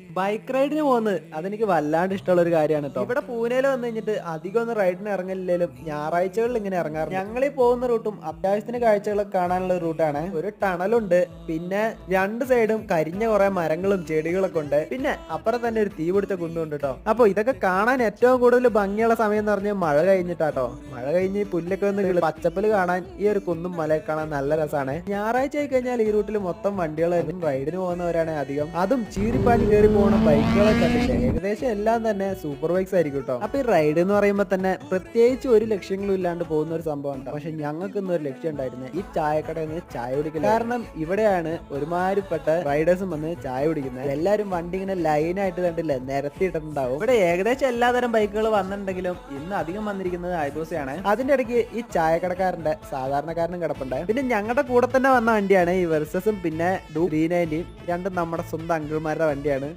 Bike റൈഡിന് പോകുന്നത് അതെനിക്ക് വല്ലാണ്ട് ഇഷ്ടമുള്ള ഒരു കാര്യമാണ് കേട്ടോ ഇവിടെ പൂനെയിൽ വന്നു കഴിഞ്ഞിട്ട് അധികം ഒന്നും റൈഡിന് ഇറങ്ങില്ലെങ്കിലും ഞായറാഴ്ചകളിൽ ഇങ്ങനെ ഇറങ്ങാറ് ഞങ്ങൾ ഈ പോകുന്ന റൂട്ടും അത്യാവശ്യത്തിന് കാഴ്ചകളൊക്കെ കാണാനുള്ള റൂട്ടാണ്. ഒരു ടണലുണ്ട്. പിന്നെ രണ്ട് സൈഡും കരിഞ്ഞ കുറെ മരങ്ങളും ചെടികളൊക്കെ ഉണ്ട്. പിന്നെ അപ്പുറം തന്നെ ഒരു തീ പിടിച്ച കുന്നുണ്ട് കേട്ടോ അപ്പൊ ഇതൊക്കെ കാണാൻ ഏറ്റവും കൂടുതൽ ഭംഗിയുള്ള സമയം എന്ന് പറഞ്ഞാൽ മഴ കഴിഞ്ഞിട്ടാട്ടോ മഴ കഴിഞ്ഞ് ഈ പുല്ലൊക്കെ വന്ന് പച്ചപ്പൽ കാണാൻ ഈ ഒരു കുന്നും മലയൊക്കെ കാണാൻ നല്ല രസമാണ് ഞായറാഴ്ച ആയി കഴിഞ്ഞാൽ ഈ റൂട്ടിൽ മൊത്തം വണ്ടികൾ റൈഡിന് പോകുന്നവരാണ് അധികം. അതും ചീരിപ്പാനി കയറി പോകുന്ന ബൈക്കുകളെ കണ്ടില്ലേ? ഏകദേശം എല്ലാം തന്നെ സൂപ്പർ ബൈക്സ് ആയിരിക്കും കേട്ടോ അപ്പൊ ഈ റൈഡ് എന്ന് പറയുമ്പോൾ തന്നെ പ്രത്യേകിച്ച് ഒരു ലക്ഷ്യങ്ങളും ഇല്ലാണ്ട് പോകുന്ന ഒരു സംഭവം ഉണ്ടാവും പക്ഷെ ഞങ്ങൾക്ക് ഒരു ലക്ഷ്യം ഉണ്ടായിരുന്നു. ഈ ചായക്കടയിൽ നിന്ന് ചായ കുടിക്കുന്നത് കാരണം ഇവിടെയാണ് ഒരുമാതിരിപ്പെട്ട റൈഡേഴ്സും വന്ന് ചായ കുടിക്കുന്നത്. എല്ലാവരും വണ്ടി ഇങ്ങനെ ലൈനായിട്ട് കണ്ടില്ലേ? നിരത്തിയിട്ടുണ്ടാവും ഇവിടെ ഏകദേശം എല്ലാതരം ബൈക്കുകൾ വന്നിട്ടുണ്ടെങ്കിലും ഇന്ന് അധികം വന്നിരിക്കുന്നത് ഐദോസയാണ് അതിന്റെ ഇടയ്ക്ക് ഈ ചായക്കടക്കാരന്റെ സാധാരണക്കാരനും കിടപ്പുണ്ട്. പിന്നെ ഞങ്ങളുടെ കൂടെ തന്നെ വന്ന വണ്ടിയാണ് ഈ വെർസസും പിന്നെ ഡൂ ത്രീ രണ്ടും നമ്മുടെ സ്വന്തം അങ്കിൾമാരുടെ വണ്ടിയാണ്.